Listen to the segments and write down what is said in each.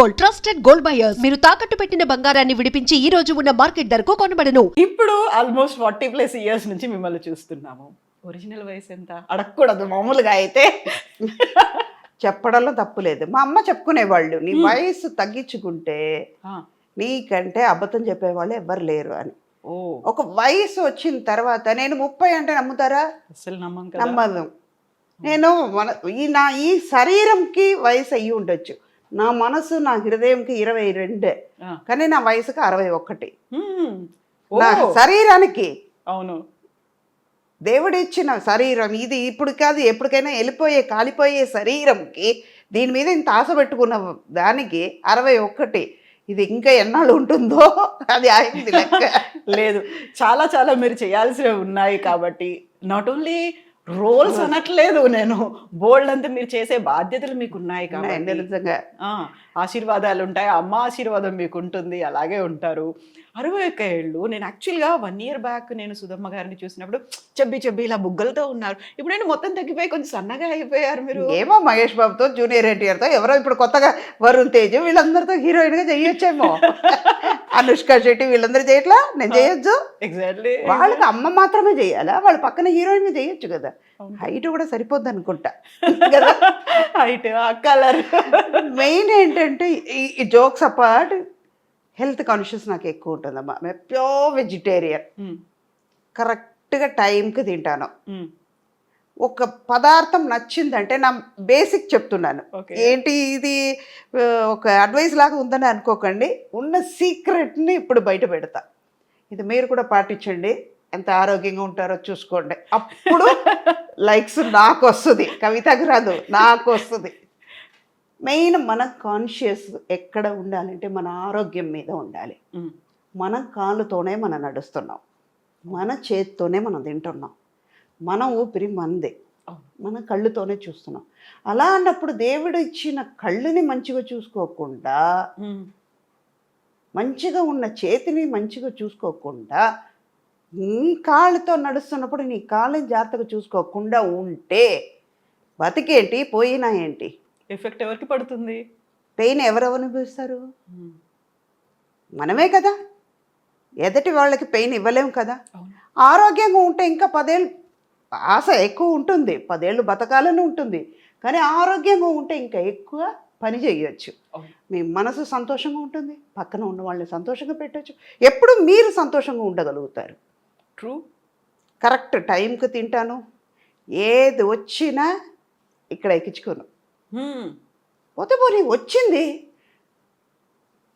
Gold trusted gold buyers. మీరు తాకట్టు పెట్టిన బంగారాన్ని విడిపించి ఈ రోజు ఉన్న మార్కెట్ ధరకు కొనబడను. ఇప్పుడు ఆల్మోస్ట్ ఫార్టీ ప్లస్ ఇయర్స్ నుంచి మిమ్మల్ని చూస్తున్నాము. ఒరిజినల్ వయసు ఎంత? అడగకూడదు మామూలుగా అయితే. చెప్పడంలో తప్పు లేదు. మా అమ్మ చెప్పుకునేవాళ్ళు నీ. వయసు తగ్గించుకుంటే నీకంటే అబద్ధం చెప్పేవాళ్ళు ఎవ్వరు లేరు అని. ఓ. ఒక వయసు వచ్చిన తర్వాత నేను ముప్పై అంటే నమ్ముతారా? అసలు నమ్మం కదా. నమ్మదు నేను మన ఈ నా ఈ శరీరంకి వయసు అయ్యి ఉండొచ్చు. నా మనసు నా హృదయంకి ఇరవై రెండే. కానీ నా వయసుకి అరవై ఒకటి. నా శరీరానికి. అవును. దేవుడిచ్చిన శరీరం ఇది ఇప్పుడు కాదు ఎప్పటికైనా వెళ్ళిపోయే కాలిపోయే శరీరంకి దీని మీద ఇంత ఆశ పెట్టుకున్న దానికి అరవై ఒక్కటి ఇది ఇంకా ఎన్నాళ్ళు ఉంటుందో అది అయింది లెక్క. లేదు. చాలా చాలా మీరు చేయాల్సినవి ఉన్నాయి కాబట్టి. నాట్ ఓన్లీ రోల్స్ అనట్లేదు నేను. బోల్డ్ అంతా మీరు చేసే బాధ్యతలు మీకు ఉన్నాయి కాబట్టి. నిజంగా. ఆ, ఆశీర్వాదాలు ఉంటాయి అమ్మ ఆశీర్వాదం మీకు ఉంటుంది అలాగే ఉంటారు. అరవై ఒక్క ఏళ్ళు నేను యాక్చువల్గా వన్ ఇయర్ బ్యాక్ నేను సుధమ్మ గారిని చూసినప్పుడు చెబ్బి చెబ్బి ఇలా బుగ్గలతో ఉన్నారు. ఇప్పుడు నేను మొత్తం తగ్గిపోయి కొంచెం సన్నగా అయిపోయారు మీరు. ఏమో మహేష్ బాబుతో జూనియర్ ఎన్టీఆర్తో ఎవరో ఇప్పుడు కొత్తగా వరుణ్ తేజ్ వీళ్ళందరితో హీరోయిన్గా చేయొచ్చేమో అనుష్క శెట్టి వీళ్ళందరూ చేయట్లా నేను చేయొచ్చు ఎగ్జాక్ట్లీ వాళ్ళకి అమ్మ మాత్రమే చేయాలా వాళ్ళ పక్కన హీరోయిన్ చేయొచ్చు కదా. హైట్ కూడా సరిపోద్ది అనుకుంటా కదా? Height colour. మెయిన్ ఏంటంటే ఈ జోక్స్ అపార్ట్ హెల్త్ కాన్షియస్ నాకు ఎక్కువ ఉంటుందమ్మా. మేము ప్యూర్ వెజిటేరియన్. కరెక్ట్గా టైంకి తింటాను. ఒక పదార్థం నచ్చిందంటే నా బేసిక్ చెప్తున్నాను. ఏంటి ఇది? ఆ, ఒక అడ్వైస్ లాగా ఉందని అనుకోకండి. ఉన్న సీక్రెట్ని ఇప్పుడు బయట పెడతా. ఇది మీరు కూడా పాటించండి. ఎంత ఆరోగ్యంగా ఉంటారో చూసుకోండి. అప్పుడు లైక్స్ నాకు వస్తుంది కవితకు రాదు నాకు వస్తుంది మెయిన్ మన కాన్షియస్ ఎక్కడ ఉండాలంటే మన ఆరోగ్యం మీద ఉండాలి. మన కాళ్ళతోనే మనం నడుస్తున్నాం. మన చేత్తోనే మనం తింటున్నాం. మన ఊపిరి మనదే అవును. మన కళ్ళుతోనే చూస్తున్నాం. అలా అన్నప్పుడు దేవుడు ఇచ్చిన కళ్ళుని మంచిగా చూసుకోకుండా మంచిగా ఉన్న చేతిని మంచిగా చూసుకోకుండా నీ కాళ్ళతో నడుస్తున్నప్పుడు నీ కాళ్ళని జాగ్రత్తగా చూసుకోకుండా ఉంటే బతికేంటి పోయినా ఏంటి? ఎఫెక్ట్ ఎవరికి పడుతుంది? పెయిన్ ఎవరెవరు అనుభవిస్తారు మనమే కదా. ఎదటి వాళ్ళకి పెయిన్ ఇవ్వలేము కదా. ఆరోగ్యంగా ఉంటే ఇంకా పదేళ్ళు ఆశ ఎక్కువ ఉంటుంది. పదేళ్ళు బతకాలని ఉంటుంది. కానీ ఆరోగ్యంగా ఉంటే ఇంకా ఎక్కువ పని చేయొచ్చు. మీ మనసు సంతోషంగా ఉంటుంది. పక్కన ఉన్న వాళ్ళని సంతోషంగా పెట్టచ్చు. ఎప్పుడు మీరు సంతోషంగా ఉండగలుగుతారు. ట్రూ కరెక్ట్ టైంకి తింటాను. ఏది వచ్చినా ఇక్కడ ఎక్కించుకోను. పోతే పోనీ వచ్చింది.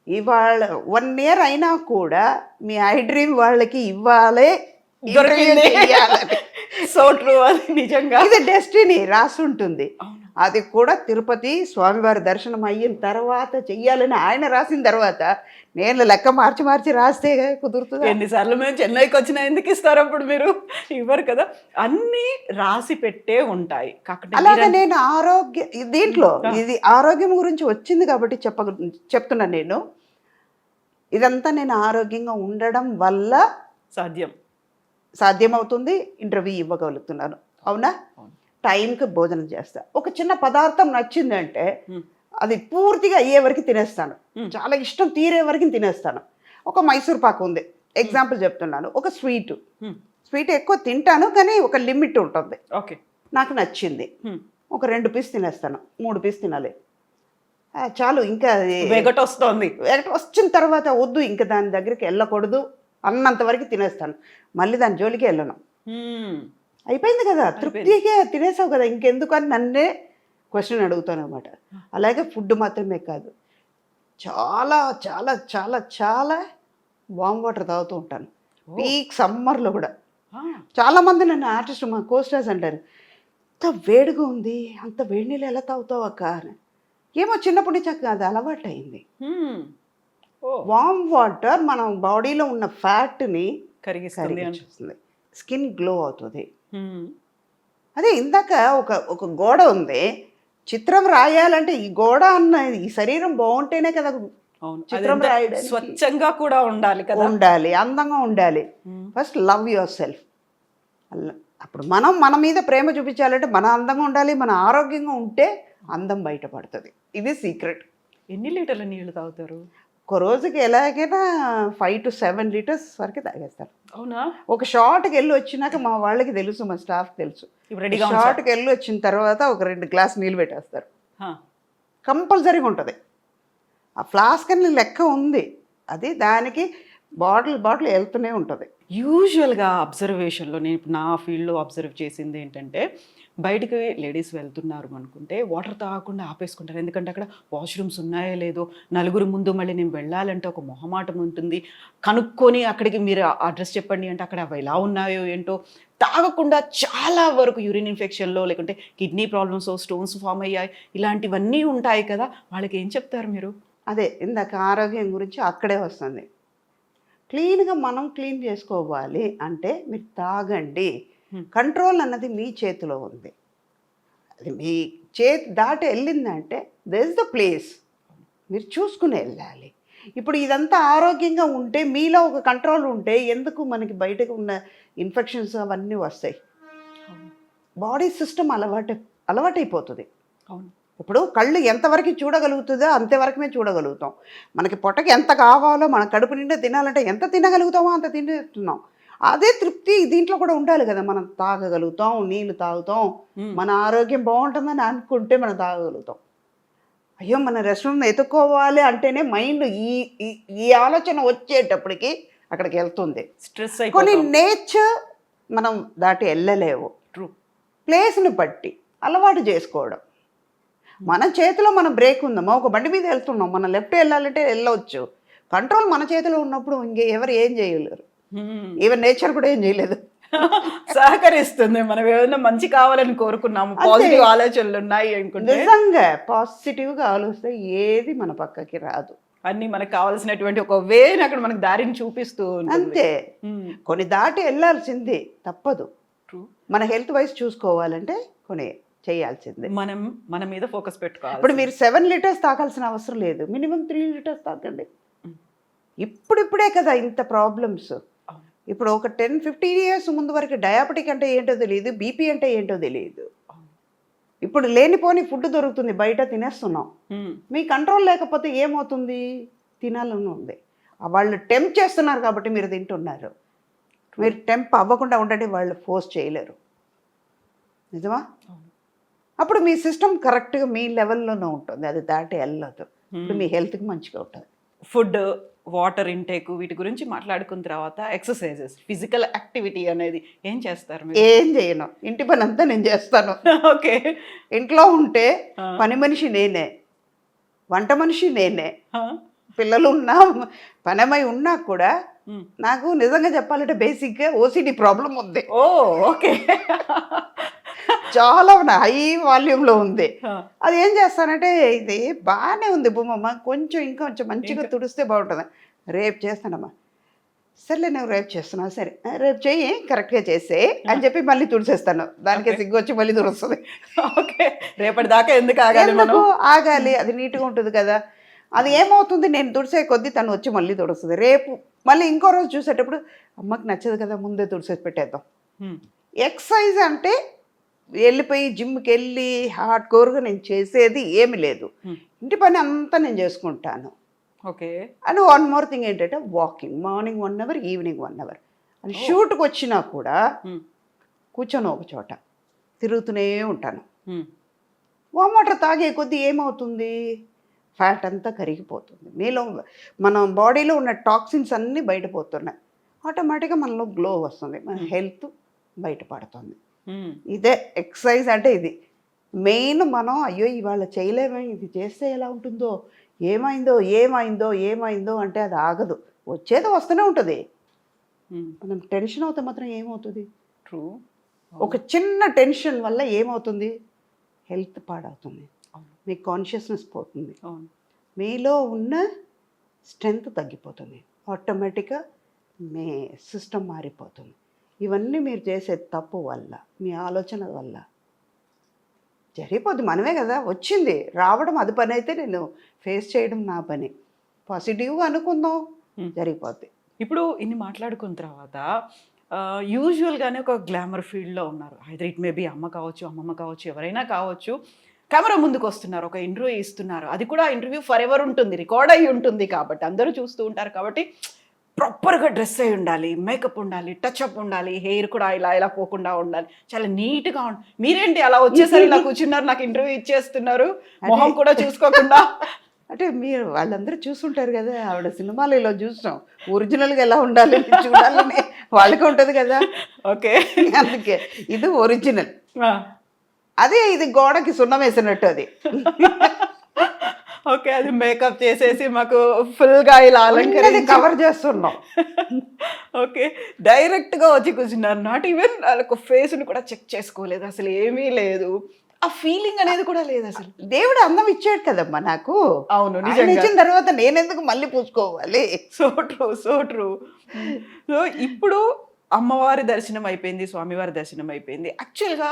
ఇవాళ వన్ ఇయర్ అయినా కూడా మీ ఐ డ్రీమ్ వాళ్ళకి ఇవ్వాలే. సో ట్రూ అది నిజంగా. ఇది డెస్టినీ రాసి ఉంటుంది అవును. అది కూడా తిరుపతి స్వామివారి దర్శనం అయిన తర్వాత చెయ్యాలని ఆయన రాసిన తర్వాత నేను లెక్క మార్చి మార్చి రాస్తే కుదురుతుంది? ఎన్నిసార్లు మేము చెన్నైకి వచ్చినా ఎందుకు ఇస్తారు అప్పుడు మీరు? ఇవ్వరు కదా. అన్ని రాసి పెట్టే ఉంటాయి. కాకపోతే అలాగే నేను ఆరోగ్య దీంట్లో ఇది ఆరోగ్యం గురించి వచ్చింది కాబట్టి చెప్ప చెప్తున్నాను నేను. ఇదంతా నేను ఆరోగ్యంగా ఉండడం వల్ల సాధ్యం. సాధ్యమవుతుంది. ఇంటర్వ్యూ ఇవ్వగలుగుతున్నాను. అవునా? అవును. టైంకి భోజనం చేస్తా. ఒక చిన్న పదార్థం నచ్చిందంటే. అది పూర్తిగా అయ్యే వరకు తినేస్తాను. చాలా ఇష్టం తీరే వరకు తినేస్తాను. ఒక మైసూర్ పాకు ఉంది. ఎగ్జాంపుల్ చెప్తున్నాను. ఒక స్వీట్. స్వీట్ ఎక్కువ తింటాను కానీ ఒక లిమిట్ ఉంటుంది. ఓకే. నాకు నచ్చింది. ఒక రెండు పీస్ తినేస్తాను. మూడు పీస్ తినాలి. చాలు. ఇంకా వెగట్ వస్తోంది. ఎక్కడ వచ్చిన తర్వాత వద్దు. ఇంకా దాని దగ్గరికి వెళ్ళకూడదు. అన్నంత వరకు తినేస్తాను. మళ్ళీ దాని జోలికి వెళ్ళను. అయిపోయింది కదా తృప్తిగా తినేసావు కదా ఇంకెందుకు అని నన్నే క్వశ్చన్ అడుగుతాను అనమాట అలాగే ఫుడ్ మాత్రమే కాదు చాలా చాలా చాలా చాలా వామ్ వాటర్ తాగుతూ ఉంటాను. పీక్ సమ్మర్లో కూడా. చాలామంది నన్ను ఆర్టిస్ట్ మా కోస్టర్స్ అంటారు. అంత వేడిగా ఉంది అంత వేడి నీళ్ళు ఎలా తాగుతావు అక్క? అని. ఏమో చిన్నప్పటి నుంచి నాకు అది అలవాటు అయింది. వామ్ వాటర్ మన బాడీలో ఉన్న ఫ్యాట్ని కరిగించేస్తుంది. స్కిన్ గ్లో అవుతుంది. అదే ఇందాక ఒక ఒక గోడ ఉంది. చిత్రం రాయాలంటే ఈ గోడ అన్న ఈ శరీరం బాగుంటేనే కదా చిత్రం రాయడానికి- స్వచ్ఛంగా కూడా ఉండాలి కదా. ఉండాలి అందంగా ఉండాలి. ఫస్ట్ లవ్ యువర్ సెల్ఫ్ అప్పుడు మనం మన మీద ప్రేమ చూపించాలంటే మన అందంగా ఉండాలి మన ఆరోగ్యంగా ఉంటే అందం బయటపడుతుంది. ఇది సీక్రెట్. ఎన్ని లీటర్ల నీళ్ళు తాగుతారు? ఒక రోజుకి ఎలాగైనా ఫైవ్ టు సెవెన్ లీటర్స్ వరకు తాగేస్తారు. అవునా? ఒక షార్ట్కి వెళ్ళి వచ్చినాక మా వాళ్ళకి తెలుసు మా స్టాఫ్కి తెలుసు. రెడీగా షార్ట్కి వెళ్ళి వచ్చిన తర్వాత ఒక రెండు గ్లాస్ నీళ్ళు పెట్టేస్తారు. కంపల్సరీగా ఉంటుంది. ఆ ఫ్లాస్క్ అని లెక్క ఉంది. అది దానికి బాటిల్ బాటిల్ వెళ్తూనే ఉంటుంది. యూజువల్గా అబ్జర్వేషన్లో నేను ఇప్పుడు నా ఫీల్డ్లో అబ్జర్వ్ చేసింది ఏంటంటే బయటికి లేడీస్ వెళ్తున్నారు అనుకుంటే వాటర్ తాగకుండా ఆపేసుకుంటారు. ఎందుకంటే అక్కడ వాష్రూమ్స్ ఉన్నాయో లేదో నలుగురు ముందు మళ్ళీ నేను వెళ్ళాలంటే ఒక మొహమాటం ఉంటుంది. కనుక్కొని అక్కడికి మీరు అడ్రస్ చెప్పండి అంటే అక్కడ అవి ఎలా ఉన్నాయో ఏంటో. తాగకుండా చాలా వరకు యూరిన్ ఇన్ఫెక్షన్లో లేకుంటే కిడ్నీ ప్రాబ్లమ్స్ స్టోన్స్ ఫామ్ అయ్యాయి. ఇలాంటివన్నీ ఉంటాయి కదా వాళ్ళకి ఏం చెప్తారు మీరు? అదే ఇందాక ఆరోగ్యం గురించి అక్కడే వస్తుంది. క్లీన్గా మనం క్లీన్ చేసుకోవాలి అంటే మీరు తాగండి. కంట్రోల్ అన్నది మీ చేతిలో ఉంది. అది మీ చేతి దాటి వెళ్ళిందంటే దర్ ఇస్ ద ప్లేస్. మీరు చూసుకుని వెళ్ళాలి. ఇప్పుడు ఇదంతా ఆరోగ్యంగా ఉంటే మీలో ఒక కంట్రోల్ ఉంటే ఎందుకు మనకి బయటకు ఉన్న ఇన్ఫెక్షన్స్ అవన్నీ వస్తాయి? బాడీ సిస్టమ్ అలవాటు అలవాటైపోతుంది. అవును. ఇప్పుడు కళ్ళు ఎంతవరకు చూడగలుగుతుందో అంతవరకుమే చూడగలుగుతాం. మనకి పొట్టకి ఎంత కావాలో మన కడుపు నిండా తినాలంటే ఎంత తినగలుగుతామో అంత తినేస్తున్నాం. అదే తృప్తి దీంట్లో కూడా ఉండాలి కదా మనం తాగగలుగుతాం నీళ్ళు తాగుతాం. మన ఆరోగ్యం బాగుంటుందని అనుకుంటే మనం తాగగలుగుతాం. అయ్యో మన రెస్టారెంట్ ఎత్తుకోవాలి అంటేనే మైండ్ ఈ ఈ- ఆలోచన వచ్చేటప్పటికి అక్కడికి వెళ్తుంది. స్ట్రెస్ కొన్ని నేచర్ మనం దాటి వెళ్ళలేవు. ట్రూ. ప్లేస్ని బట్టి అలవాటు చేసుకోవడం. మన చేతిలో మన బ్రేక్ ఉందమ్మా ఒక బండి మీద వెళ్తున్నాం. మన లెఫ్ట్ వెళ్ళాలంటే వెళ్ళవచ్చు కంట్రోల్ మన చేతిలో ఉన్నప్పుడు ఇంకే ఎవరు ఏం చేయలేరు. ఈవెన్ నేచర్ కూడా ఏం చేయలేదు. సహకరిస్తుంది. మనం ఏదైనా మంచి కావాలని కోరుకున్నాము. పాజిటివ్ ఆలోచనలు ఉన్నాయి అనుకుంటే. నిజంగా పాజిటివ్గా ఆలోచిస్తే ఏది మన పక్కకి రాదు. అన్ని మనకు కావాల్సినటువంటి ఒక వేని అక్కడ మనకు దారిని చూపిస్తూ అంతే. కొన్ని దాటి వెళ్ళాల్సిందే. తప్పదు. మన హెల్త్ వైజ్ చూసుకోవాలంటే కొన్ని చేయాల్సిందే. మనం మన మీద ఫోకస్ పెట్టుకోవాలి ఇప్పుడు మీరు సెవెన్ లీటర్స్ తాగాల్సిన అవసరం లేదు. మినిమం త్రీ లీటర్స్ తాగండి. ఇప్పుడిప్పుడే కదా ఇంత ప్రాబ్లమ్స్. ఇప్పుడు ఒక టెన్ ఫిఫ్టీన్ ఇయర్స్ ముందు వరకు డయాబెటిక్ అంటే ఏంటో తెలియదు బీపీ అంటే ఏంటో తెలియదు. ఇప్పుడు లేనిపోని ఫుడ్ దొరుకుతుంది బయట తినేస్తున్నాం. మీ కంట్రోల్ లేకపోతే ఏమవుతుంది? తినాలని ఉంది. వాళ్ళు టెంప్ చేస్తున్నారు కాబట్టి మీరు తింటున్నారు. మీరు టెంప్ అవ్వకుండా ఉండండి వాళ్ళు ఫోర్స్ చేయలేరు. నిజమా. అప్పుడు మీ సిస్టమ్ కరెక్ట్గా మీ లెవెల్లోనే ఉంటుంది. అది దాటి వెళ్ళదు. ఇప్పుడు. మీ హెల్త్కి మంచిగా ఉంటుంది. ఫుడ్ వాటర్ ఇంటేక్ వీటి గురించి మాట్లాడుకున్న తర్వాత ఎక్సర్సైజెస్ ఫిజికల్ యాక్టివిటీ అనేది ఏం చేస్తారు ఏం చేయను. ఇంటి పని అంతా నేను చేస్తాను. ఓకే. ఇంట్లో ఉంటే పని మనిషి నేనే. వంట మనిషి నేనే. పిల్లలు ఉన్నా పనమై ఉన్నా కూడా నాకు నిజంగా చెప్పాలంటే బేసిక్గా ఓసిడి ప్రాబ్లం ఉంది. ఓ ఓకే. చాలా హై వాల్యూమ్లో ఉంది. అది ఏం చేస్తానంటే ఇది బాగానే ఉంది బొమ్మమ్మ కొంచెం ఇంకా కొంచెం మంచిగా తుడిస్తే బాగుంటుంది. రేపు చేస్తానమ్మా. సర్లే నువ్వు రేపు చేస్తున్నావు. సరే "ఆ, రేపు చెయ్యి కరెక్ట్గా చేసే అని చెప్పి మళ్ళీ తుడిసేస్తాను. దానికే. సిగ్గు వచ్చి మళ్ళీ తుడుస్తుంది. ఓకే. రేపటి దాకా ఎందుకు ఆగాలి మనం? ఎందుకు ఆగాలి? అది నీట్గా ఉంటుంది కదా. అది ఏమవుతుంది? నేను తుడిసే కొద్దీ తను వచ్చి మళ్ళీ తుడుస్తుంది. రేపు మళ్ళీ ఇంకో రోజు చూసేటప్పుడు అమ్మకి నచ్చదు కదా ముందే తుడిసేసి పెట్టేద్దాం. ఎక్సర్సైజ్ అంటే వెళ్ళిపోయి జిమ్కి వెళ్ళి హార్డ్ కోర్గా నేను చేసేది ఏమి లేదు. ఇంటి పని అంతా నేను చేసుకుంటాను okay and one more thing ఏంటంటే walking morning one hour evening one hour Oh. షూట్కి వచ్చినా కూడా. కూర్చొని ఒక చోట తిరుగుతూనే ఉంటాను. వామ్ వాటర్ తాగే కొద్దీ ఏమవుతుంది ఫ్యాట్ అంతా కరిగిపోతుంది మీలో మన బాడీలో ఉన్న టాక్సిన్స్ అన్నీ బయటపోతున్నాయి ఆటోమేటిక్గా మనలో గ్లో వస్తుంది మన. హెల్త్ బయటపడుతుంది. ఇదే ఎక్సర్సైజ్ అంటే ఇది. మెయిన్ మనం అయ్యో ఇవాళ చేయలేమే ఇది చేస్తే ఎలా ఉంటుందో ఏమైందో ఏమైందో ఏమైందో అంటే అది ఆగదు. వచ్చేది వస్తూనే ఉంటుంది. మనం టెన్షన్ అవుతే మాత్రం ఏమవుతుంది? ట్రూ. ఒక చిన్న టెన్షన్ వల్ల ఏమవుతుంది? హెల్త్ పాడవుతుంది. మీ కాన్షియస్నెస్ పోతుంది. మీలో ఉన్న స్ట్రెంగ్త్ తగ్గిపోతుంది. ఆటోమేటిక్గా మీ సిస్టమ్ మారిపోతుంది. ఇవన్నీ మీరు చేసే తప్పు వల్ల మీ ఆలోచన వల్ల. జరిగిపోద్ది మనమే కదా వచ్చింది. రావడం అది పని అయితే నేను ఫేస్ చేయడం నా పని. పాజిటివ్గా అనుకుందాం. జరిగిపోద్ది. ఇప్పుడు ఇన్ని మాట్లాడుకున్న తర్వాత యూజువల్గానే ఒక గ్లామర్ ఫీల్డ్లో ఉన్నారు. ఐదర్ ఇట్ మే బి అమ్మ కావచ్చు అమ్మమ్మ కావచ్చు ఎవరైనా కావచ్చు. కెమెరా ముందుకు వస్తున్నారు ఒక ఇంటర్వ్యూ ఇస్తున్నారు. అది కూడా ఇంటర్వ్యూ ఫర్ ఎవర్ ఉంటుంది రికార్డ్ అయి ఉంటుంది కాబట్టి అందరూ చూస్తూ ఉంటారు కాబట్టి ప్రాపర్గా డ్రెస్ అయి ఉండాలి మేకప్ ఉండాలి టచ్ అప్ ఉండాలి హెయిర్ కూడా ఇలా ఇలా పోకుండా ఉండాలి. చాలా నీట్గా ఉండాలి మీరేంటి అలా వచ్చేసరి ఇలా కూర్చున్నారు నాకు ఇంటర్వ్యూ ఇచ్చేస్తున్నారు మొహం కూడా చూసుకోకుండా? అంటే మీరు వాళ్ళందరూ చూసుంటారు కదా ఆవిడ సినిమాలు ఇలా చూసాం ఒరిజినల్గా ఎలా ఉండాలి చూడాలని వాళ్ళకి ఉంటుంది కదా. ఓకే. అందుకే ఇది ఒరిజినల్ అదే ఇది గోడకి సున్నం వేసినట్టు అది. ఓకే అది మేకప్ చేసేసి మాకు ఫుల్గా ఇలా అలంకరించి కవర్ చేస్తున్నాం. ఓకే డైరెక్ట్గా వచ్చి కూర్చున్నారు నాట్ ఈవెన్ వాళ్ళకు ఫేస్ని కూడా చెక్ చేసుకోలేదు అసలు ఏమీ లేదు. ఆ ఫీలింగ్ అనేది కూడా లేదు అసలు. దేవుడు అందం ఇచ్చాడు కదమ్మా నాకు. అవును ఇచ్చిన తర్వాత నేనెందుకు మళ్ళీ పూసుకోవాలి? So true so true. So ఇప్పుడు అమ్మవారి దర్శనం అయిపోయింది స్వామివారి దర్శనం అయిపోయింది. యాక్చువల్గా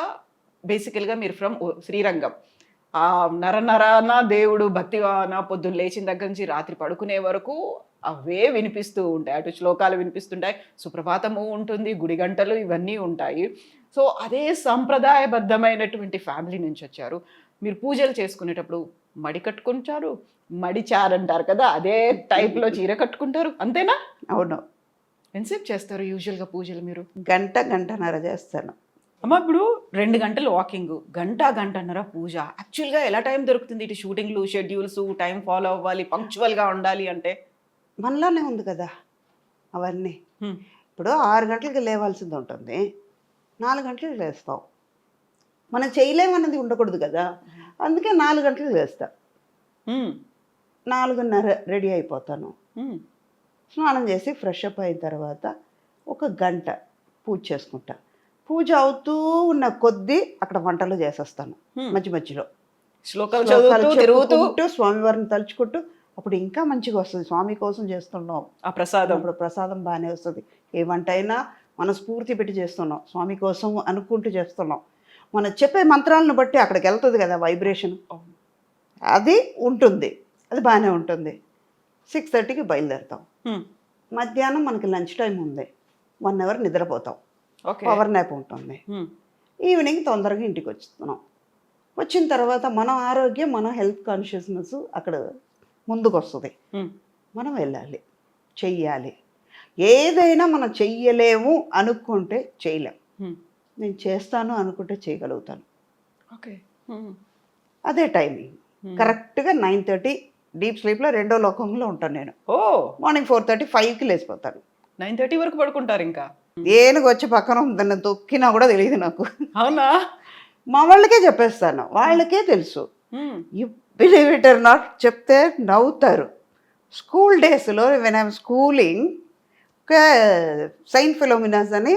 బేసికల్గా మీరు ఫ్రమ్ శ్రీరంగం. ఆ నర నరాన దేవుడు భక్తివాన పొద్దున్న లేచిన దగ్గర నుంచి రాత్రి పడుకునే వరకు అవే వినిపిస్తూ ఉంటాయి. అటు శ్లోకాలు వినిపిస్తుంటాయి సుప్రభాతము ఉంటుంది గుడి గంటలు ఇవన్నీ ఉంటాయి. సో అదే సంప్రదాయబద్ధమైనటువంటి ఫ్యామిలీ నుంచి వచ్చారు. మీరు పూజలు చేసుకునేటప్పుడు మడి కట్టుకుంటారు మడి చారు అంటారు కదా అదే టైప్లో చీర కట్టుకుంటారు అంతేనా? అవును. ఎంతసేపు చేస్తారు యూజువల్గా పూజలు మీరు? గంట గంటన్నర చేస్తాను. అమ్మ ఇప్పుడు రెండు గంటలు వాకింగ్ గంట గంటన్నర పూజ. యాక్చువల్గా ఎలా టైం దొరుకుతుంది? ఇటు షూటింగ్లు షెడ్యూల్స్ టైం ఫాలో అవ్వాలి పంక్చువల్గా ఉండాలి అంటే? మనలోనే ఉంది కదా అవన్నీ. ఇప్పుడు ఆరు గంటలకి లేవాల్సింది ఉంటుంది. నాలుగు గంటలకు లేస్తాం. మనం చేయలేమన్నది ఉండకూడదు కదా. అందుకే నాలుగు గంటలకు లేస్తా. నాలుగున్నర రెడీ అయిపోతాను. స్నానం చేసి ఫ్రెష్ అప్ అయిన తర్వాత ఒక గంట పూజ చేసుకుంటా. పూజ అవుతూ ఉన్న కొద్దీ అక్కడ వంటలు చేసేస్తాను. మధ్య మధ్యలో. శ్లోకాలు చదువుతూ స్వామివారిని తలుచుకుంటూ అప్పుడు ఇంకా మంచిగా వస్తుంది. స్వామి కోసం చేస్తున్నాం. ఆ ప్రసాదం. అప్పుడు ప్రసాదం బాగానే వస్తుంది. ఏ వంట అయినా మనస్ఫూర్తి పెట్టి చేస్తున్నాం. స్వామి కోసం అనుకుంటూ చేస్తున్నాం. మనం చెప్పే మంత్రాలను బట్టి అక్కడికి వెళ్తుంది కదా వైబ్రేషన్. అది ఉంటుంది. అది బాగానే ఉంటుంది. సిక్స్ థర్టీకి బయలుదేరుతాం. మధ్యాహ్నం మనకి లంచ్ టైం ఉంది. వన్ అవర్ నిద్రపోతాం. పవర్ నాప్ ఉంటుంది. ఈవినింగ్ తొందరగా ఇంటికి వచ్చేస్తున్నాం. వచ్చిన తర్వాత మన ఆరోగ్యం మన హెల్త్ కాన్షియస్నెస్ అక్కడ ముందుకు వస్తుంది. మనం వెళ్ళాలి చెయ్యాలి. ఏదైనా మనం చెయ్యలేము అనుకుంటే చేయలేం. నేను చేస్తాను అనుకుంటే చేయగలుగుతాను. ఓకే. అదే టైమింగ్. కరెక్ట్గా నైన్ థర్టీ డీప్ స్లీప్లో రెండో లోకంలో ఉంటాను నేను. ఓ! మార్నింగ్ ఫోర్ థర్టీ ఫైవ్కి లేచిపోతాను. నైన్ థర్టీ వరకు పడుకుంటారు ఇంకా? ఏనుగు వచ్చి పక్కన ఉందని తొక్కినా కూడా తెలియదు నాకు. అవునా? మా వాళ్ళకే చెప్పేస్తాను వాళ్ళకే తెలుసు. You believe it or not చెప్తే నవ్వుతారు. స్కూల్ డేస్లో వెన్ ఐమ్ స్కూలింగ్ ఒక సైంట్ ఫిలోమినాస్ అని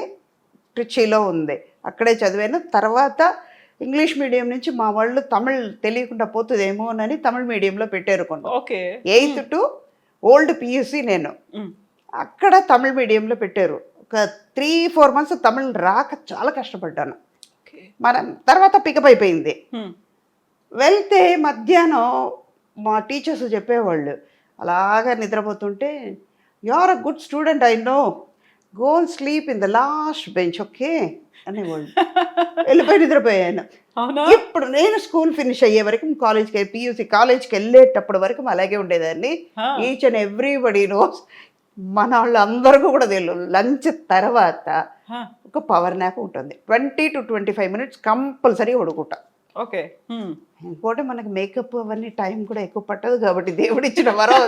ట్రిచీలో ఉంది. అక్కడే చదివాను. తర్వాత ఇంగ్లీష్ మీడియం నుంచి మా వాళ్ళు తమిళ్ తెలియకుండా పోతుందేమో అని తమిళ్ మీడియంలో పెట్టారు కొన్ని okay. Eighth to old PUC నేను. అక్కడ తమిళ్ మీడియంలో పెట్టారు. ఒక త్రీ ఫోర్ మంత్స్ తమిళ్ రాక చాలా కష్టపడ్డాను. మనం తర్వాత పికప్ అయిపోయింది. వెళ్తే మధ్యాహ్నం మా టీచర్స్ చెప్పేవాళ్ళు అలాగా నిద్రపోతుంటే you are a good student I know go sleep in the last bench okay అనేవాళ్ళు. వెళ్ళిపోయి నిద్రపోయాను. ఇప్పుడు నేను స్కూల్ ఫినిష్ అయ్యే వరకు కాలేజ్కి పియూసీ కాలేజ్కి వెళ్ళేటప్పటి వరకు అలాగే ఉండేదాన్ని. ఈచ్ అండ్ ఎవ్రీబడి నోస్ మన వాళ్ళందరికీ కూడా తెలియదు లంచ్ తర్వాత. ఒక పవర్ నాప్ ఉంటుంది. Twenty to twenty five minutes compulsory పడుకుంటా ఓకే. ఇంకోటి మనకి మేకప్ అవన్నీ టైం కూడా ఎక్కువ పట్టదు కాబట్టి దేవుడు ఇచ్చిన వరం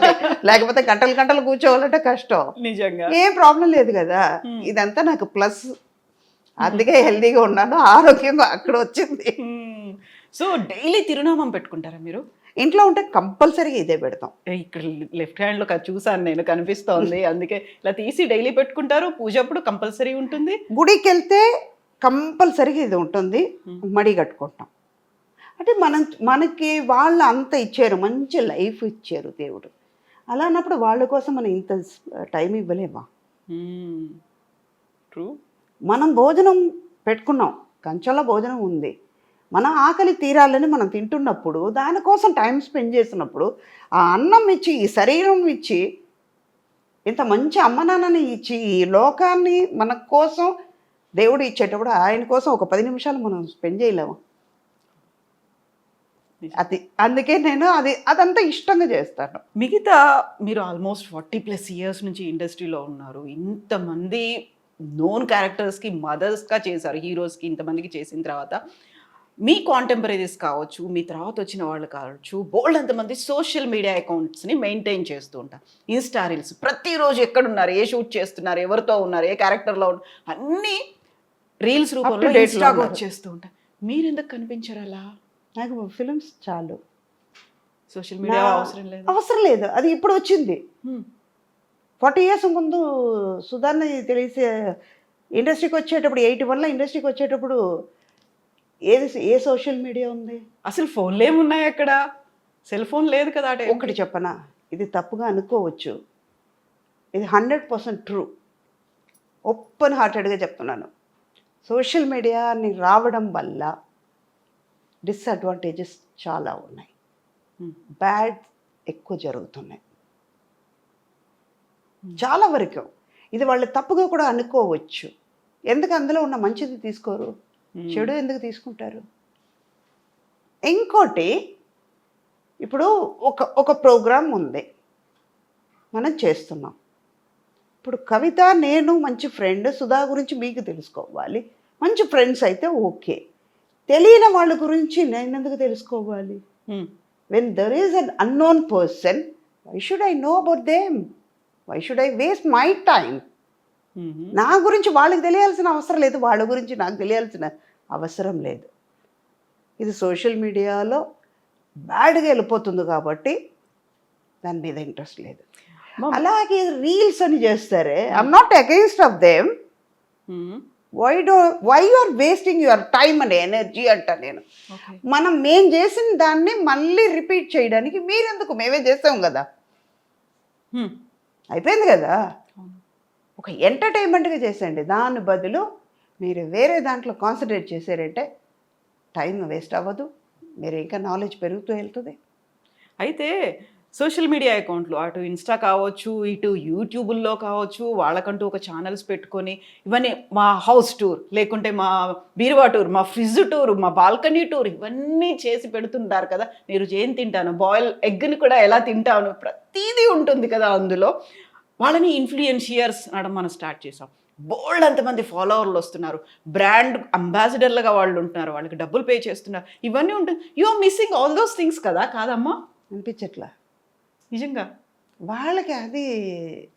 లేకపోతే గంటలు గంటలు కూర్చోవాలంటే కష్టం. నిజంగా. ఏం ప్రాబ్లం లేదు కదా. ఇదంతా నాకు ప్లస్. అందుకే హెల్తీగా ఉన్నాను ఆరోగ్యంగా అక్కడ వచ్చింది. సో డైలీ తిరునామం పెట్టుకుంటారా మీరు? ఇంట్లో ఉంటే కంపల్సరీగా ఇదే పెడతాం. ఇక్కడ లెఫ్ట్ హ్యాండ్లో క- చూసాను నేను కనిపిస్తోంది. అందుకే ఇలా తీసి డైలీ పెట్టుకుంటారు. పూజ అప్పుడు కంపల్సరీ ఉంటుంది. గుడికి వెళ్తే కంపల్సరీగా ఇది ఉంటుంది. మడి కట్టుకుంటాం. అంటే మనం మనకి వాళ్ళు అంత ఇచ్చారు. మంచి లైఫ్ ఇచ్చారు దేవుడు. అలా అన్నప్పుడు వాళ్ళ కోసం మనం ఇంత టైం ఇవ్వలేమా? ట్రూ. మనం భోజనం పెట్టుకున్నాం. కంచెలో భోజనం ఉంది. మన ఆకలి తీరాలని మనం తింటున్నప్పుడు దానికోసం టైం స్పెండ్ చేసినప్పుడు ఆ అన్నం ఇచ్చి ఈ శరీరం ఇచ్చి ఇంత మంచి అమ్మ నాన్నని ఇచ్చి ఈ లోకాన్ని మన కోసం దేవుడు ఇచ్చేటప్పుడు ఆయన కోసం ఒక పది నిమిషాలు మనం స్పెండ్ చేయలేము. అది అందుకే నేను అది అదంతా ఇష్టంగా చేస్తాను. మిగతా మీరు ఆల్మోస్ట్ ఫార్టీ ప్లస్ ఇయర్స్ నుంచి ఇండస్ట్రీలో ఉన్నారు. ఇంతమంది నోన్ క్యారెక్టర్స్కి మదర్స్గా చేశారు హీరోస్కి ఇంతమందికి చేసిన తర్వాత మీ కాంటెంపరీస్ కావచ్చు మీ తర్వాత వచ్చిన వాళ్ళు కావచ్చు బోల్డ్ అంతమంది సోషల్ మీడియా అకౌంట్స్ని మెయింటైన్ చేస్తూ ఉంటారు. ఇన్స్టా రీల్స్ ప్రతిరోజు ఎక్కడున్నారు ఏ షూట్ చేస్తున్నారు ఎవరితో ఉన్నారు ఏ క్యారెక్టర్లో ఉన్నారు అన్నీ రీల్స్ రూపంలో ఇన్స్టాగా. వచ్చేస్తూ ఉంటారు మీరు ఎందుకు కనిపించారు అలా? నాకు ఫిలిమ్స్ చాలు. సోషల్ మీడియా అవసరం లేదు. అవసరం లేదు. అది ఇప్పుడు వచ్చింది. ఫార్టీ ఇయర్స్ ముందు సుధాన్ని తెలిసే ఇండస్ట్రీకి వచ్చేటప్పుడు ఎయిటీ వన్లో ఇండస్ట్రీకి వచ్చేటప్పుడు ఏది ఏ సోషల్ మీడియా ఉంది? అసలు ఫోన్లు ఏమున్నాయి అక్కడ? సెల్ ఫోన్ లేదు కదా అంటే ఒకటి చెప్పనా? ఇది తప్పుగా అనుకోవచ్చు. ఇది హండ్రెడ్ పర్సెంట్ ట్రూ. ఓపెన్ హార్టెడ్గా చెప్తున్నాను. సోషల్ మీడియాని రావడం వల్ల డిసడ్వాంటేజెస్ చాలా ఉన్నాయి. బ్యాడ్ ఎక్కువ జరుగుతున్నాయి. చాలా వరకు. ఇది వాళ్ళు తప్పుగా కూడా అనుకోవచ్చు. ఎందుకు అందులో ఉన్న మంచిది తీసుకోరు. చెడు ఎందుకు తీసుకుంటారు? ఇంకోటి ఇప్పుడు ఒక ఒక ప్రోగ్రాం ఉంది. మనం చేస్తున్నాం. ఇప్పుడు కవిత నేను మంచి ఫ్రెండ్ సుధా గురించి మీకు తెలుసుకోవాలి. మంచి ఫ్రెండ్స్ అయితే ఓకే. తెలియని వాళ్ళ గురించి నేను ఎందుకు తెలుసుకోవాలి. When there is an unknown person why should I know about them why should I waste my time hmm. నా గురించి వాళ్ళకి తెలియాల్సిన అవసరం లేదు వాళ్ళ గురించి నాకు తెలియాల్సిన అవసరం లేదు. ఇది సోషల్ మీడియాలో బ్యాడ్గా వెళ్ళిపోతుంది కాబట్టి దాని మీద ఇంట్రెస్ట్ లేదు. అలాగే రీల్స్ అని చేస్తారే I'm not against of them. Why do why are wasting your time and energy అంట నేను. మనం మేం చేసిన దాన్ని మళ్ళీ రిపీట్ చేయడానికి మీరెందుకు? మేమే చేస్తాం కదా. అయిపోయింది కదా. ఒక ఎంటర్టైన్మెంట్గా చేసేయండి. దాని బదులు మీరు వేరే దాంట్లో కాన్సన్ట్రేట్ చేశారంటే టైం వేస్ట్ అవ్వదు. మీరు ఇంకా నాలెడ్జ్ పెరుగుతూ వెళ్తుంది. అయితే సోషల్ మీడియా అకౌంట్లు అటు ఇన్స్టా కావచ్చు ఇటు యూట్యూబుల్లో కావచ్చు వాళ్ళకంటూ ఒక ఛానల్స్ పెట్టుకొని ఇవన్నీ మా హౌస్ టూర్ లేకుంటే మా బీరువా టూర్ మా ఫ్రిడ్జ్ టూర్ మా బాల్కనీ టూర్ ఇవన్నీ చేసి పెడుతుంటారు కదా. నేను ఏం తింటాను? బాయిల్ ఎగ్ని కూడా ఎలా తింటాను? ప్రతిదీ ఉంటుంది కదా అందులో. వాళ్ళని ఇన్ఫ్లుయెన్షియర్స్ అనడం మనం స్టార్ట్ చేసాం. బోల్డ్ అంతమంది ఫాలోవర్లు వస్తున్నారు. బ్రాండ్ అంబాసిడర్లుగా వాళ్ళు ఉంటున్నారు. వాళ్ళకి డబ్బులు పే చేస్తున్నారు. ఇవన్నీ ఉంటుంది you are missing all those things కదా? కాదమ్మా? అనిపించట్లా. నిజంగా. వాళ్ళకి అది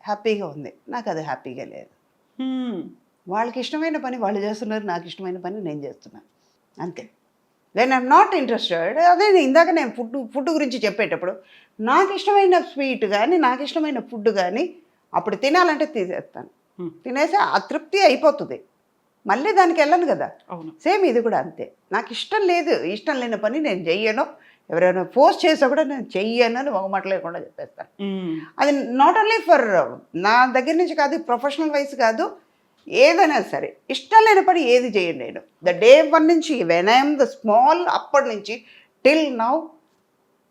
హ్యాపీగా ఉంది. నాకు అది హ్యాపీగా లేదు. వాళ్ళకి ఇష్టమైన పని వాళ్ళు చేస్తున్నారు. నాకు ఇష్టమైన పని నేను చేస్తున్నాను అంతే. వెన్ ఐఎమ్ నాట్ ఇంట్రెస్టెడ్ అదే ఇందాక నేను ఫుడ్ ఫుడ్ గురించి చెప్పేటప్పుడు నాకు ఇష్టమైన స్వీట్ కానీ నాకు ఇష్టమైన ఫుడ్ కానీ అప్పుడు తినాలంటే తీసేస్తాను. తినేసి ఆ తృప్తి అయిపోతుంది. మళ్ళీ దానికి వెళ్ళను కదా. సేమ్ ఇది కూడా అంతే. నాకు ఇష్టం లేదు ఇష్టం లేని పని నేను చెయ్యను. ఎవరైనా ఫోర్స్ చేసా కూడా నేను చెయ్యను అని ఒక మాట లేకుండా చెప్పేస్తాను. అది నాట్ ఓన్లీ ఫర్ నా దగ్గర నుంచి కాదు ప్రొఫెషనల్ వైస్ కాదు ఏదైనా సరే. ఇష్టం లేని పని ఏది చేయను నేను. ద డే వన్ నుంచి వెన్ ఐఎమ్ ద స్మాల్ అప్పటి నుంచి టిల్ నౌ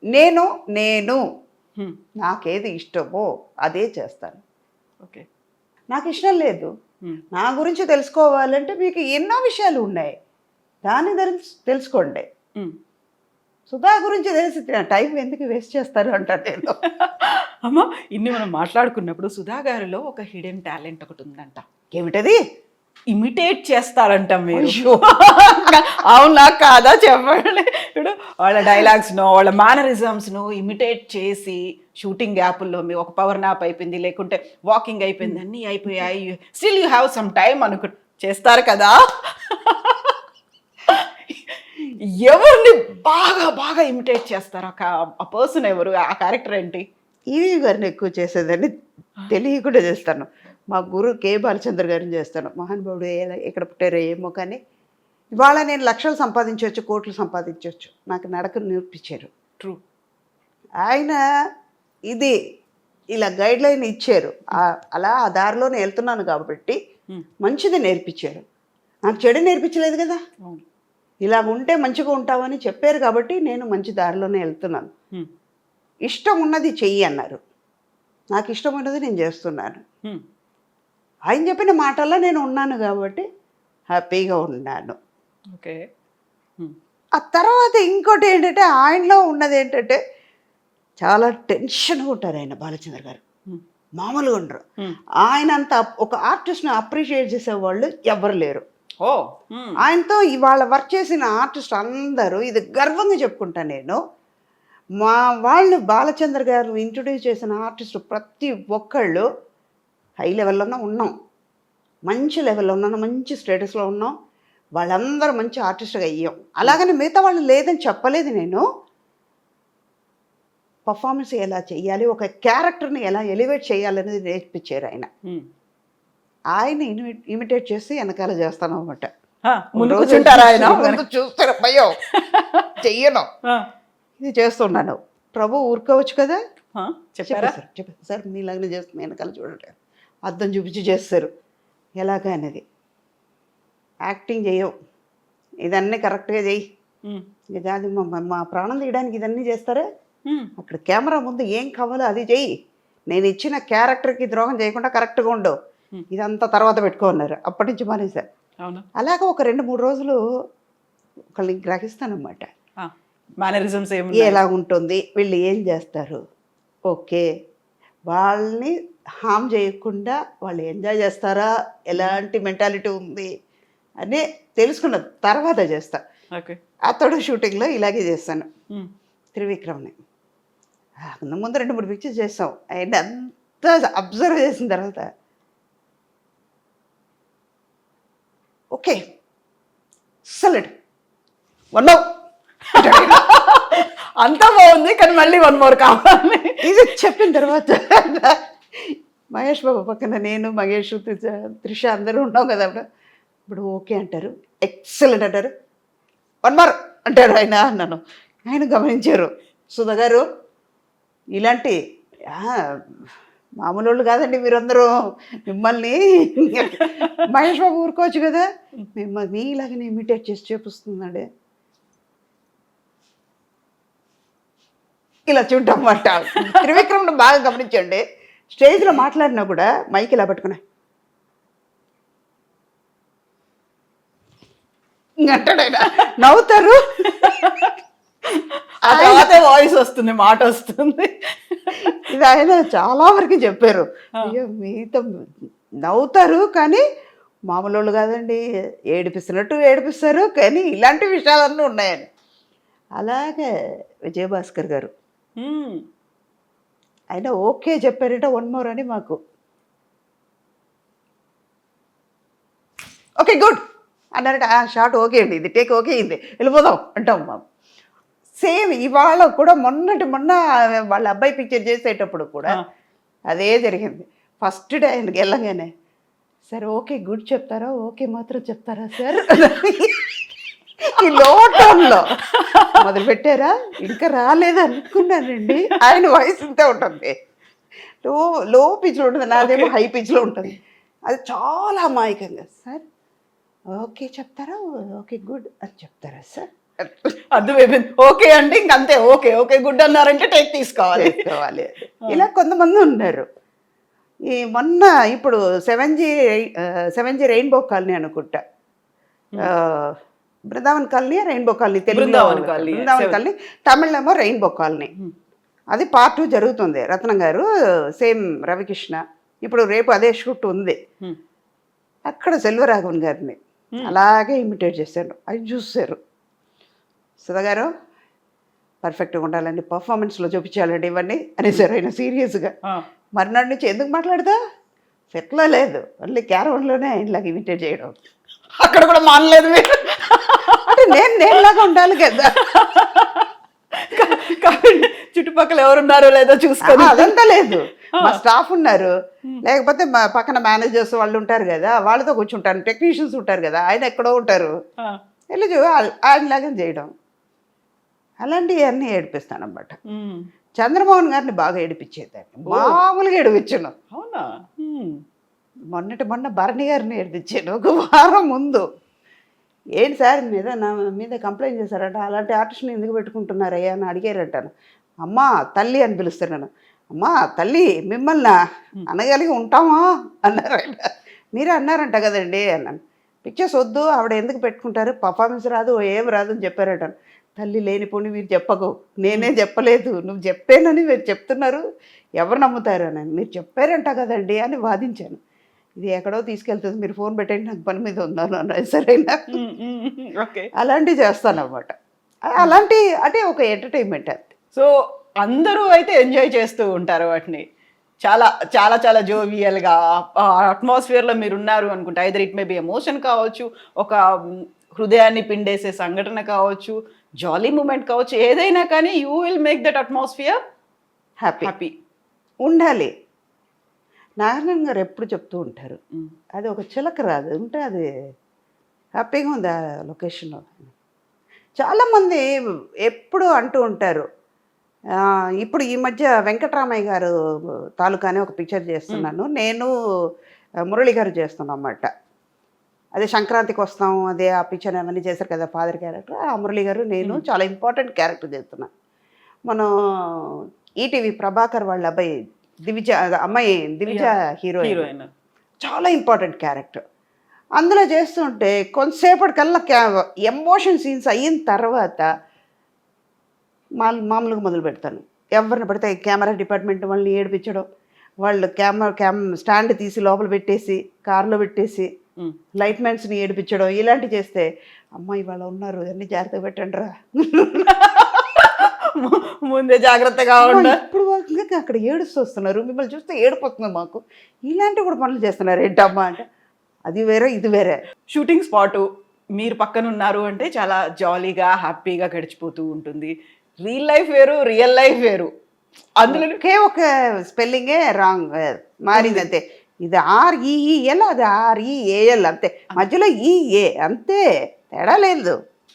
నేను నేను. నాకేది ఇష్టమో అదే చేస్తాను. ఓకే. నాకు ఇష్టం లేదు. నా గురించి తెలుసుకోవాలంటే మీకు ఎన్నో విషయాలు ఉన్నాయి. దాన్ని తెలుసు తెలుసుకోండి. సుధా గురించి తెలిసి టైం ఎందుకు వేస్ట్ చేస్తారు అంటారు నేను. అమ్మ ఇన్ని మనం మాట్లాడుకున్నప్పుడు సుధా గారిలో ఒక హిడెన్ టాలెంట్ ఒకటి ఉందంట. ఏమిటది? ఇమిటేట్ చేస్తారంట మీరు. అవునా కాదా చెప్పండి. ఇప్పుడు వాళ్ళ డైలాగ్స్ నో వాళ్ళ మేనరిజమ్స్ను ఇమిటేట్ చేసి షూటింగ్ గ్యాపుల్లో మీ ఒక పవర్ నాప్ అయిపోయింది లేకుంటే వాకింగ్ అయిపోయింది అన్నీ అయిపోయాయి. Still you have some time అనుకు చేస్తారు కదా. ఎవరిని బాగా బాగా ఇమిటేట్ చేస్తారు? ఆ కా- ఆ పర్సన్ ఎవరు? ఆ క్యారెక్టర్ ఏంటి? ఈవీ గారిని ఎక్కువ చేసేదని తెలియకుండా చేస్తాను. మా గురు కే బాలచంద్ర గారిని చేస్తాను మహానుభావుడు ఎక్కడ పుట్టారో ఏమో కానీ ఇవాళ నేను లక్షలు సంపాదించవచ్చు కోట్లు సంపాదించవచ్చు. నాకు నడక నేర్పించారు. ట్రూ ఆయన ఇది ఇలా గైడ్ లైన్ ఇచ్చారు. అలా ఆ దారిలోనే వెళ్తున్నాను కాబట్టి Hmm. మంచిది నేర్పించారు. నాకు చెడు నేర్పించలేదు కదా? ఇలా ఉంటే మంచిగా ఉంటామని చెప్పారు కాబట్టి నేను మంచి దారిలోనే వెళ్తున్నాను. Hmm. ఇష్టం ఉన్నది చెయ్యి అన్నారు. నాకు ఇష్టం ఉన్నది నేను చేస్తున్నాను. Hmm. ఆయన చెప్పిన మాటల్లో నేను ఉన్నాను కాబట్టి హ్యాపీగా ఉన్నాను. ఓకే. ఆ తర్వాత ఇంకోటి ఏంటంటే ఆయనలో ఉన్నది ఏంటంటే చాలా టెన్షన్గా ఉంటారు ఆయన బాలచంద్ర గారు. మామూలుగా ఉండరు. ఆయన అంత ఒక ఆర్టిస్ట్ని అప్రిషియేట్ చేసేవాళ్ళు ఎవరు లేరు. ఓ. ఆయనతో ఇవాళ వర్క్ చేసిన ఆర్టిస్ట్ అందరూ ఇది గర్వంగా చెప్పుకుంటా నేను. మా వాళ్ళు బాలచంద్ర గారు ఇంట్రొడ్యూస్ చేసిన ఆర్టిస్ట్ ప్రతి ఒక్కళ్ళు హై లెవెల్లోనే ఉన్నాం. మంచి లెవెల్లో ఉన్నాం మంచి స్టేటస్లో ఉన్నాం. వాళ్ళందరూ మంచి ఆర్టిస్ట్గా అయ్యాం. అలాగని మిగతా వాళ్ళు లేదని చెప్పలేదు నేను. పర్ఫార్మెన్స్ ఎలా చేయాలి ఒక క్యారెక్టర్ని ఎలా ఎలివేట్ చేయాలనేది నేర్పించారు ఆయన. ఆయన ఇమిటేట్ చేసి వెనకాల చేస్తాను అనమాట చూస్తారు? భయం. చెయ్యను. ఇది చేస్తున్నాను. ప్రభు ఊరుకోవచ్చు కదా? చెప్పారా? చెప్పారు సార్ మీలాగనే చేస్తుంది వెనకాల చూడండి అద్దం చూపించి చేస్తారు. ఎలాగా అనేది. యాక్టింగ్ చేయవు ఇదన్నీ కరెక్ట్గా చెయ్యి అది మా- మా ప్రాణం తీయడానికి ఇదన్నీ చేస్తారా. అక్కడ కెమెరా ముందు ఏం కావాలో అది చెయ్యి నేను ఇచ్చిన క్యారెక్టర్కి ద్రోహం చేయకుండా కరెక్ట్గా ఉండు. Hmm. ఇదంతా తర్వాత పెట్టుకోన్నారు అప్పటి నుంచి మానేశారు అలాగ ఒక రెండు మూడు రోజులు ఒకళ్ళని గ్రహిస్తానమాట మేనరిజమ్స్ ఎలా ఉంటుంది వీళ్ళు ఏం చేస్తారు? ఓకే. వాళ్ళని హామ్ చేయకుండా వాళ్ళు ఎంజాయ్ చేస్తారా? ఎలాంటి మెంటాలిటీ ఉంది? అని తెలుసుకున్న తర్వాత చేస్తా. ఓకే అతడు షూటింగ్లో ఇలాగే చేస్తాను. మ్మ్. త్రివిక్రమ్ని. ముందు రెండు మూడు పిక్చర్స్ చేస్తాం. ఆయన అంతా అబ్జర్వ్ చేసిన తర్వాత ఓకే. సలడ్ వన్ అంతా బాగుంది కానీ మళ్ళీ వన్ మోర్ కావాలి. ఇది చెప్పిన తర్వాత మహేష్ బాబు పక్కన నేను మహేష్ త్రిష త్రిష అందరూ ఉన్నాం కదా అప్పుడు. ఇప్పుడు ఓకే అంటారు ఎక్సలెంట్ అంటారు. వన్ మోర్ అంటారు ఆయన అన్నాను. ఆయన గమనించారు. సుధా గారు ఇలాంటి మామూలు వాళ్ళు కాదండి మీరందరూ. మిమ్మల్ని మహేష్ బాబు ఊరుకోవచ్చు కదా. మిమ్మల్ని మీలాగనే ఇమిటేట్ చేసి చూపిస్తున్నాడే. ఇలా చూడటం మాట త్రివిక్రమ్ని బాగా గమనించండి. స్టేజ్లో మాట్లాడినా కూడా మైక్ ఇలా పట్టుకున్నా అంటాడు ఆయన నవ్వుతారు. ఆ తర్వాతే వాయిస్ వస్తుంది మాట వస్తుంది. ఇది ఆయన చాలా వరకు చెప్పారు. అయ్యో మీతో నవ్వుతారు కానీ మామూలు వాళ్ళు కాదండి. ఏడిపిస్తున్నట్టు ఏడిపిస్తారు కానీ ఇలాంటి విషయాలన్నీ ఉన్నాయని. అలాగే విజయభాస్కర్ గారు. ఆయన ఓకే చెప్పారట వన్ మోర్ అని మాకు. ఓకే గుడ్ అన్నారట "ఆ, షార్ట్ ఓకే అండి ఇది టేక్ ఓకే అయింది. వెళ్ళిపోదాం అంటాం మేము సేమ్ ఇవాళ కూడా మొన్నటి మొన్న వాళ్ళ అబ్బాయి పిక్చర్ చేసేటప్పుడు కూడా. అదే జరిగింది. ఫస్ట్ డే ఆయనకి వెళ్ళగానే సార్ ఓకే గుడ్ చెప్తారా? ఓకే మాత్రం చెప్తారా సార్ ఈ లో టోన్లో మొదలు పెట్టారా ఇంకా రాలేదు? అనుకున్నానండి. ఆయన వాయిస్ ఇంతే ఉంటుంది. లో లో పిచ్లో ఉంటుంది. నాదేమో హై పిచ్లో ఉంటుంది. అది చాలా అమాయకంగా. సార్ ఓకే చెప్తారా? ఓకే గుడ్ అని చెప్తారా సార్? అర్థమైపోయింది. ఓకే అంటే ఇంక అంతే. ఓకే ఓకే గుడ్ అన్నారంటే టేక్ తీసుకోవాలి. చేసుకోవాలి ఇలా కొంతమంది ఉన్నారు. ఈ మొన్న ఇప్పుడు seven G seven G rainbow colony అనుకుంటా. బృందావన్ కాలనీ రెయిన్బో కాలనీ తెలుగులో బృందావన్ కాలనీ, తమిళేమో రెయిన్బో కాలనీ. Hmm. అది పార్ట్ టూ జరుగుతుంది. రత్నం గారు సేమ్ రవికృష్ణ. ఇప్పుడు రేపు అదే షూట్ ఉంది. Hmm. అక్కడ సెల్వరాఘవన్ గారిని. అలాగే ఇమిటేట్ చేశాను అది చూశారు. సుధా గారు పర్ఫెక్ట్గా ఉండాలండి. పర్ఫార్మెన్స్లో చూపించాలండి ఇవన్నీ. అనేసారు ఆయన సీరియస్గా. మర్నాడు నుంచి ఎందుకు మాట్లాడదా సెట్లో లేదు. ఓన్లీ క్యారవన్లోనే ఆయనలాగా ఇమిటేట్ చేయడం. అక్కడ కూడా మానలేదు మీరు. అంటే నేను నేనులాగా ఉండాలి కదా. చుట్టుపక్కల ఎవరున్నారో లేదో చూసుకొని. ఆహా, అదంతా లేదు. మా స్టాఫ్ ఉన్నారు. లేకపోతే మా పక్కన మేనేజర్స్ వాళ్ళు ఉంటారు కదా వాళ్ళతో కూర్చుంటారు. టెక్నీషియన్స్ ఉంటారు కదా ఆయన ఎక్కడో ఉంటారు. వెళ్ళి చూ ఆయనలాగా చేయడం. అలాంటివి అన్నీ ఏడిపిస్తాను అనమాట. చంద్రమోహన్ గారిని బాగా ఏడిపించేదాన్ని. మామూలుగా ఏడిపించాను. అవునా. మొన్నటి మొన్న భరణి గారిని ఏడిపించాను. ఒక వారం ముందు. ఏంటి సార్ మీద నా మీద కంప్లైంట్ చేశారట? అలాంటి ఆర్టిస్ట్ని ఎందుకు పెట్టుకుంటున్నారయ్యా అని అడిగారంటాను. అమ్మా తల్లి అని పిలుస్తున్నాను అమ్మా తల్లి మిమ్మల్ని అనగలిగి ఉంటామా? అన్నారు ఆయన మీరే అన్నారంట కదండి అన్నాను. పిక్చర్స్ వద్దు ఆవిడ ఎందుకు పెట్టుకుంటారు? పర్ఫార్మెన్స్ రాదు ఏం రాదు అని చెప్పారట తల్లి లేనిపోని మీరు చెప్పకు. నేనే చెప్పలేదు. నువ్వు చెప్పానని మీరు చెప్తున్నారు. ఎవరు నమ్ముతారు అని మీరు చెప్పారంట కదండి అని వాదించాను. ఇది ఎక్కడో తీసుకెళ్తుంది. మీరు ఫోన్ పెట్టండి నాకు పని మీద ఉన్నాను అన్న సరేనా? ఓకే. అలాంటివి చేస్తాను అనమాట అలాంటి అంటే ఒక ఎంటర్టైన్మెంట్ అంతే సో అందరూ అయితే ఎంజాయ్ చేస్తూ ఉంటారు వాటిని. చాలా చాలా చాలా జోవియల్గా అట్మాస్ఫియర్లో మీరు ఉన్నారు అనుకుంటా. Either it may be emotion కావచ్చు ఒక హృదయాన్ని పిండేసే సంఘటన కావచ్చు జాలీ మూమెంట్ కావచ్చు ఏదైనా కానీ you will make that atmosphere happy happy ఉండాలి. నారాయణ గారు ఎప్పుడు చెప్తూ ఉంటారు. అది ఒక చిలక రాదు. ఉంటే అది హ్యాపీగా ఉంది ఆ లొకేషన్లో. చాలామంది ఎప్పుడు అంటూ ఉంటారు. ఇప్పుడు ఈ మధ్య వెంకటరామయ్య గారు తాలూకానే ఒక పిక్చర్ చేస్తున్నాను. నేను మురళి గారు చేస్తున్నాం అన్నమాట. అదే సంక్రాంతికి వస్తాం అదే ఆ పిక్చర్ అవన్నీ చేశారు కదా ఫాదర్ క్యారెక్టర్ ఆ మురళి గారు నేను చాలా ఇంపార్టెంట్ క్యారెక్టర్ చేస్తున్నాను. మనం ఈటీవీ ప్రభాకర్ వాళ్ళ అబ్బాయి దివిజ అమ్మాయి దివిజ హీరో హీరోయిన్. చాలా ఇంపార్టెంట్ క్యారెక్టర్. అందులో చేస్తుంటే కొంతసేపటికల్లా క్యా ఎమోషన్ సీన్స్ అయిన తర్వాత మా మామూలుగా మొదలు పెడతాను. ఎవరిని పడితే కెమెరా డిపార్ట్మెంట్ వాళ్ళని ఏడిపించడం వాళ్ళు కెమెరా క్యామ్ స్టాండ్ తీసి లోపల పెట్టేసి కార్లో పెట్టేసి లైట్ మ్యాన్స్ని ఏడిపించడం ఇలాంటివి చేస్తే అమ్మాయి వాళ్ళు ఉన్నారు అన్ని జాగ్రత్తగా పెట్టండి రా ముందే జాగ్రత్తగా ఉండ. ఇప్పుడు వాళ్ళు ఇంకా అక్కడ ఏడుస్తూ వస్తున్నారు మిమ్మల్ని చూస్తే ఏడిపోతుంది మాకు. ఇలాంటివి కూడా పనులు చేస్తున్నారు. ఏంటమ్మా అంటే అది వేరే ఇది వేరే. షూటింగ్ స్పాట్ మీరు పక్కన ఉన్నారు అంటే చాలా జాలీగా హ్యాపీగా గడిచిపోతూ ఉంటుంది. రియల్ లైఫ్ వేరు రియల్ లైఫ్ వేరు. అందులో ఒకే ఒక స్పెల్లింగే రాంగ్. మారింది అంతే. ఇది ఆర్ ఈఈఎల్ అది ఆర్ ఈఏఎల్ అంతే. మధ్యలో ఈఏ అంతే. తేడా లేదు.